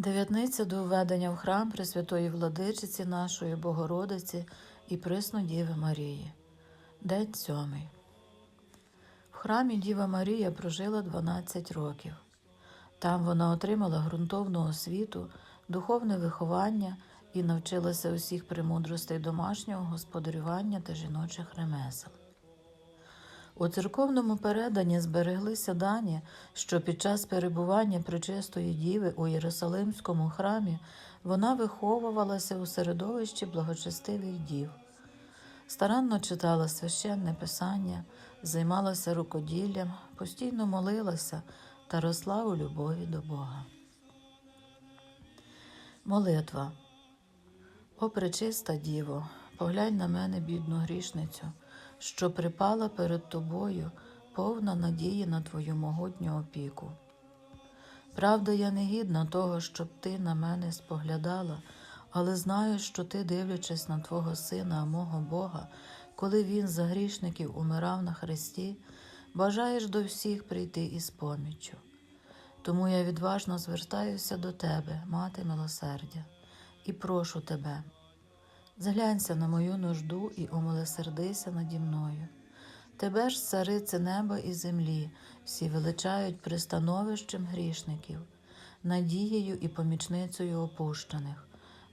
Дев'ятниця до введення в храм Пресвятої Владичиці нашої Богородиці і Преснодіви Марії. День сьомий. В храмі Діва Марія прожила 12 років. Там вона отримала ґрунтовну освіту, духовне виховання і навчилася усіх премудростей домашнього господарювання та жіночих ремесел. У церковному переданні збереглися дані, що під час перебування Пречистої Діви у Єрусалимському храмі вона виховувалася у середовищі благочестивих дів, старанно читала священне писання, займалася рукоділлям, постійно молилася та росла у любові до Бога. Молитва. О пречиста Діво, поглянь на мене, бідну грішницю, що припала перед тобою, повна надії на твою могутню опіку. Правда, я не гідна того, щоб ти на мене споглядала, але знаю, що ти, дивлячись на Твого Сина, мого Бога, коли Він за грішників умирав на хресті, бажаєш до всіх прийти із поміччю. Тому я відважно звертаюся до тебе, мати милосердя, і прошу тебе, зглянься на мою нужду і умилосердися наді мною. Тебе ж, царице неба і землі, всі величають пристановищем грішників, надією і помічницею опущених.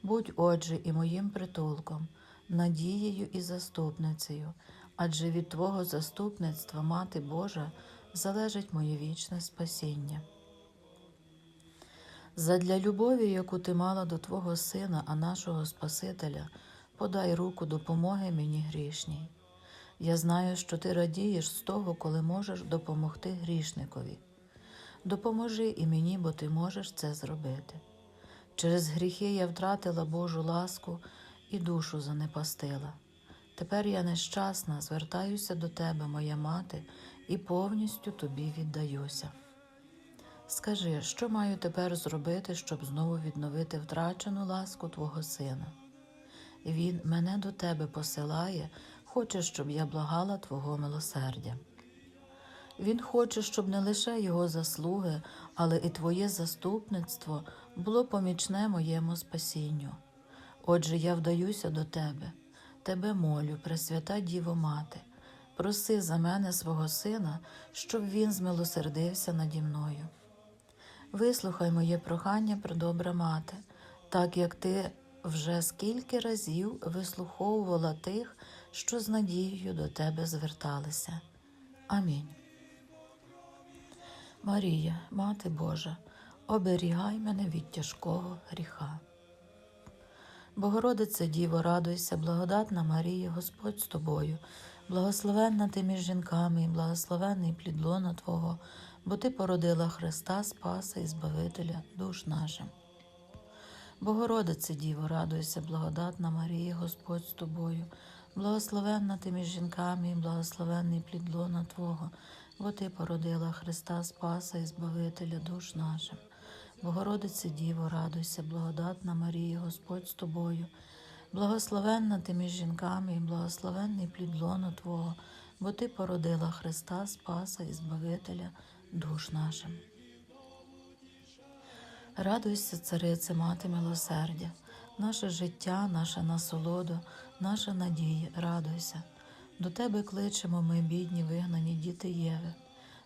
Будь, отже, і моїм притулком, надією і заступницею, адже від Твого заступництва, Мати Божа, залежить моє вічне спасіння. Задля любові, яку ти мала до Твого Сина, а нашого Спасителя, подай руку допомоги мені грішній. Я знаю, що ти радієш з того, коли можеш допомогти грішникові. Допоможи і мені, бо ти можеш це зробити. Через гріхи я втратила Божу ласку і душу занепастила. Тепер я нещасна, звертаюся до тебе, моя мати, і повністю тобі віддаюся. Скажи, що маю тепер зробити, щоб знову відновити втрачену ласку Твого Сина? Він мене до тебе посилає, хоче, щоб я благала Твого милосердя. Він хоче, щоб не лише його заслуги, але і Твоє заступництво було помічне моєму спасінню. Отже, я вдаюся до Тебе, Тебе молю, Пресвята Діво Мати, проси за мене свого Сина, щоб він змилосердився наді мною. Вислухай моє прохання, предобра мати, так як ти вже скільки разів вислуховувала тих, що з надією до тебе зверталися. Амінь. Марія, Мати Божа, оберігай мене від тяжкого гріха. Богородице Діво, радуйся, благодатна Марія, Господь з тобою, благословенна ти між жінками і благословенний плід лона Твого, бо Ти породила Христа, Спаса і Збавителя душ нашим. Богородице Діво, радуйся, благодатна Марія, Господь з тобою, благословенна ти між жінками і благословенний плід лона Твого, бо Ти породила Христа Спаса і Збавителя душ нашим. Богородице Діво, радуйся, благодатна Марія, Господь з тобою, благословенна ти між жінками і благословенний плід лона Твого, бо Ти породила Христа Спаса і Збавителя душ нашим. Радуйся, царице, мати милосердя, наше життя, наша насолода, наша надія, радуйся. До тебе кличемо ми, бідні, вигнані діти Єви,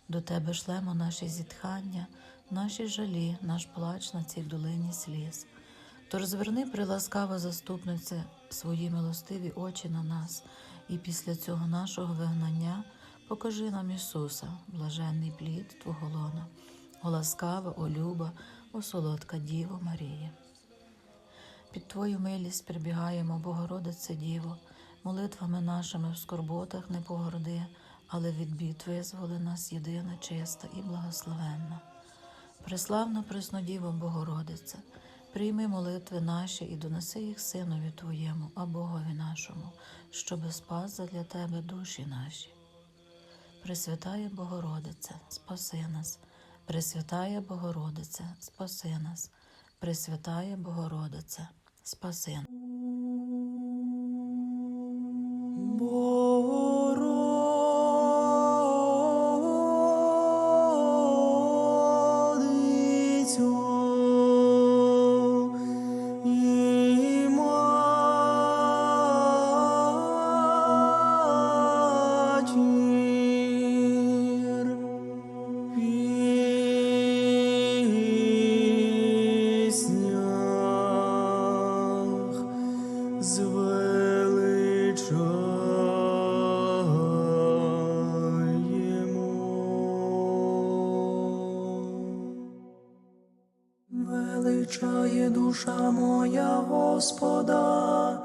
до тебе шлемо наші зітхання, наші жалі, наш плач на цій долині сліз. Тож зверни, приласкава заступнице, свої милостиві очі на нас, і після цього нашого вигнання покажи нам Ісуса, блаженний плід Твого лона, о ласкава, о люба, о солодка Діво Марія. Під Твою милість прибігаємо, Богородице Діво, молитвами нашими в скорботах не погорди, але від бід визволи нас єдина, чиста і благословенна. Преславна Преснодіво Богородице, прийми молитви наші і донеси їх Синові Твоєму, а Богові нашому, щоби спас для Тебе душі наші. Пресвятає Богородице, спаси нас, Пресвятає Богородице, спаси нас, Пресвятає Богородице, спаси нас. Душа моя Господа,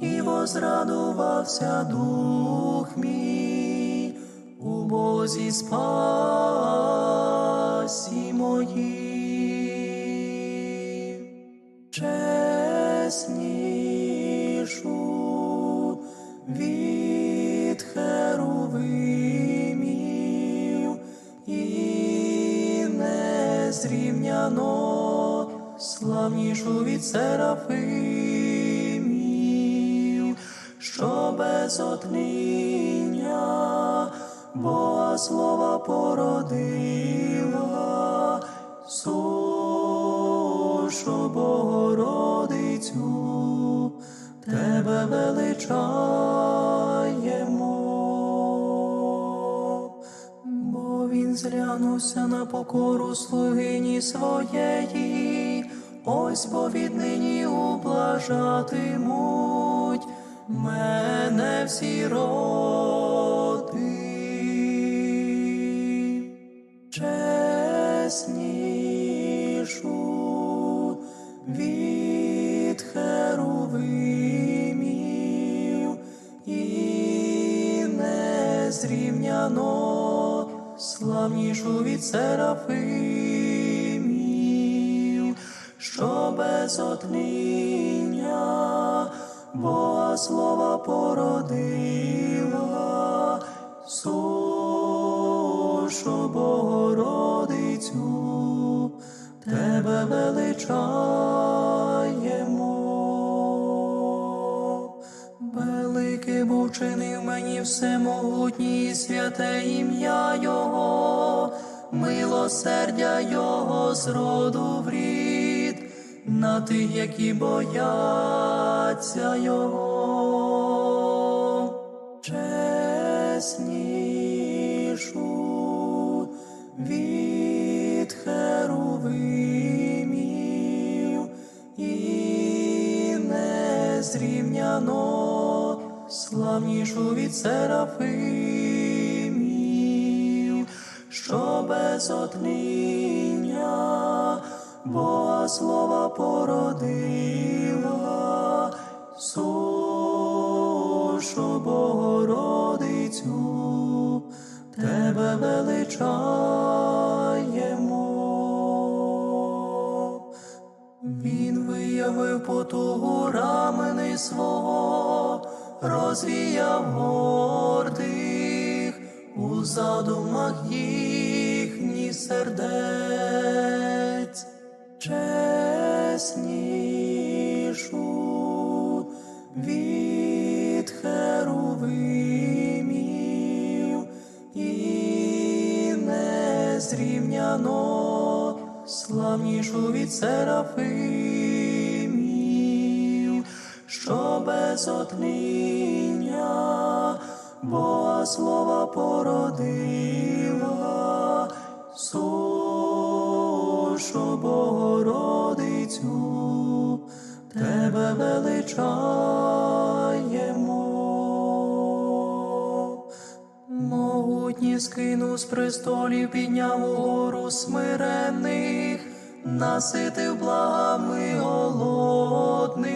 і возрадувався дух мій у Бозі спасі моїй. Чеснішу від херувимів і незрівняно славнішу від серафимів, що без отління Бога слова породила, сушу Богородицю, тебе величаємо. Бо він зглянувся на покору слугині своєї, ось бо віднині ублажатимуть мене всі роди. Чеснішу від херувимів і незрівняно славнішу від серафимів, що без отління Бога слова породила, сушу Богородицю, тебе величаємо. Велике був чинив мені всемогутній і святе ім'я Його, милосердя Його з роду в рід, на тих, які бояться Його. Чеснішу від херувимів і незрівняно славнішу від серафимів, що без отління Бога слова породила, сушу Богородицю, тебе величаємо. Він виявив потугу рамени свого, розвіяв гордих у задумах їхніх сердець, чеснішу від херувимів і незрівняно славнішу від серафимів, що без отління Бога слова породила, сушу Богородицю, тебе величаємо. Могутні скинув з престолів, підняв угору смирених, наситив благами голодних,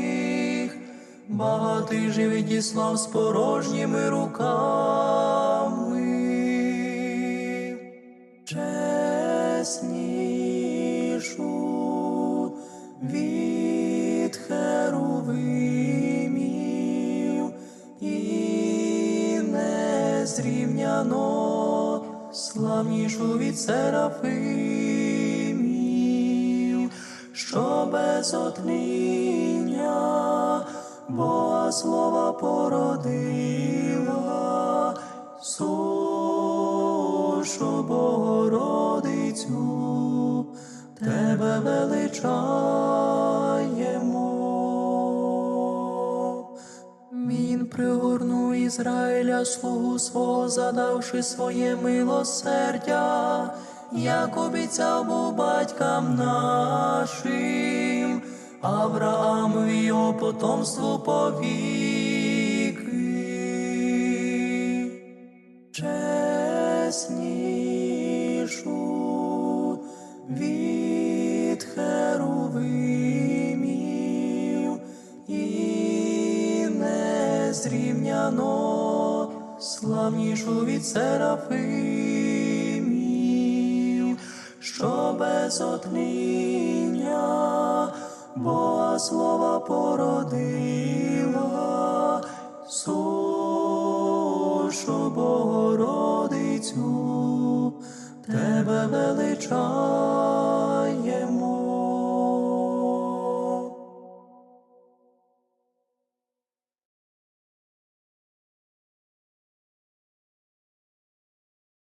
багатий же відіслав з порожніми руками. Чеснішу від херувимів і незрівняно славнішу від серафимів, що без отління Бога слова породила, сушу Богородицю, тебе величаємо. Він пригорнув Ізраїля слугу свого, задавши своє милосердя, як обіцяв був батькам нашим, Авраамові його потомству повіки. від херовимів і незрівняно славнішу від серафимів, що без отління Бога слова породила сушу Богородицю. Тебе величать.